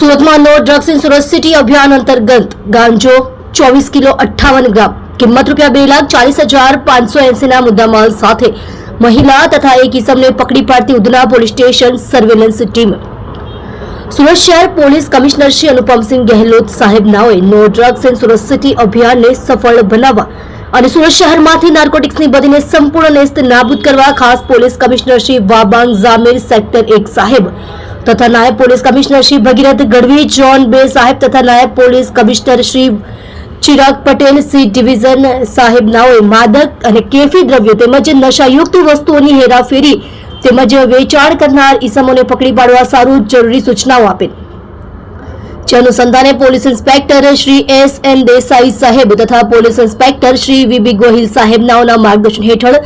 સુરતમાં no drugs in Surat city અભિયાન અંતર્ગત ગાંજો ચોવીસ કિલો અઠ્ઠાવન ગ્રામ, કિંમત રૂપિયા બે લાખ ચાલીસ હજાર પાંચસો એસીના મુદ્દામાલ સાથે મહિલા તથા એક ઇસમને પકડી પાડતી Udhna police station surveillance team. Surat શહેર પોલીસ કમિશનર શ્રી અનુપમસિંહ ગેહલોત સાહેબ નાઓએ no drugs in Surat city અભિયાનને સફળ બનાવવા અને સુરત શહેરમાંથી નાર્કોટિક્સની બધીને સંપૂર્ણ નેસ્ત નાબૂદ કરવા ખાસ police commissioner Shri Wabang Zamir sector એક સાહેબ તથા નાયબ police commissioner Shri Bhagirath Gadhvi zone બે સાહેબ તથા નાયબ police commissioner Shri Chirag Patel, C division સાહેબ માદક અને કેફી દ્રવ્યો તેમજ નશાયુક્ત વસ્તુઓની હેરાફેરી તેમજ વેચાણ કરનાર ઈસમોને પકડી પાડવા સારું જરૂરી સૂચનાઓ આપેલ જે અનુસંધાને police inspector Shri S N Desai સાહેબ તથા police inspector Shri V B Gohil સાહેબનાઓના માર્ગદર્શન હેઠળ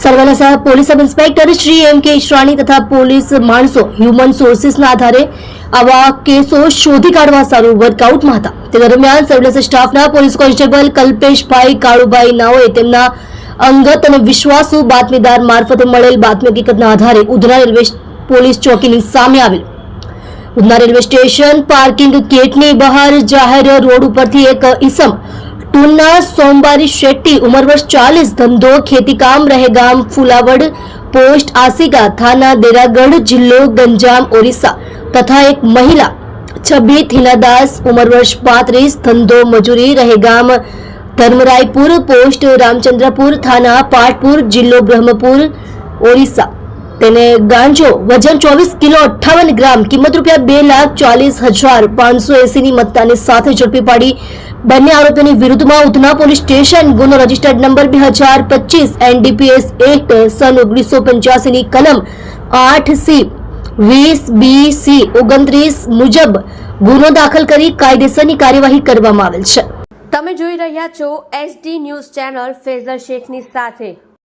surveillance police sub inspector Shri M K Ishrani તથા પોલીસ માણસો હ્યુમન સોર્સિસના આધારે આવા કેસો શોધી કાઢવા સારું વર્કઆઉટમાં હતા. તે દરમિયાન સર્વેલન્સ સ્ટાફના પોલીસ કોન્સ્ટેબલ કલ્પેશભાઈ કાળુભાઈ નાઓએ તેમના અંગત અને વિશ્વાસુ બાતમીદાર મારફતે મળેલ બાતમી હકીકતના આધારે ઉધના રેલવે પોલીસ ચોકીની સામે આવેલ. ઉધના રેલવે સ્ટેશન પાર્કિંગ ગેટની બહાર જાહેર રોડ ઉપરથી એક ઈસમ ટુના સોમવારી શેટ્ટી, ઉંમર વર્ષ ચાલીસ, ધંધો, ખેતીકામ, રહેગામ, ફુલાવડ, પોસ્ટ આસિકા થાના, દેરાગઢ, જિલ્લો, ગંજામ, ઓરિસ્સા તથા એક મહિલા, છબી, થીનાદાસ, ઉંમર વર્ષ પાંત્રીસ, ધંધો, મજૂરી, રહેગામ, ધર્મરાયપુર, પોસ્ટ, રામચંદ્રપુર, થાના, પાટપુર, જિલ્લો, બ્રહ્મપુર, ઓરિસ્સા તેને ગાંજો વજન ચોવીસ કિલો અઠ્ઠાવન ગ્રામ, કિંમત રૂપિયા બે લાખ ચાલીસ હજાર પાંચસો એસીની મત્તાની સાથે ઝડપી પાડી. બંને આરોપીઓની વિરુદ્ધમાં ઉધના પોલીસ સ્ટેશન, ગુનો રજિસ્ટર્ડ નંબર બે હજાર પચીસ, એનડીપીએસ એક્ટ સન ઓગણીસો પંચ્યાસીની કલમ આઠ સી, વીસ બી સી ઓગણત્રીસ મુજબ ગુનો દાખલ કરી કાયદેસરની કાર્યવાહી કરવામાં આવેલ છે. તમે જોઈ રહ્યા છો એસડી ન્યૂઝ ચેનલ ફેઝર શેખની સાથે.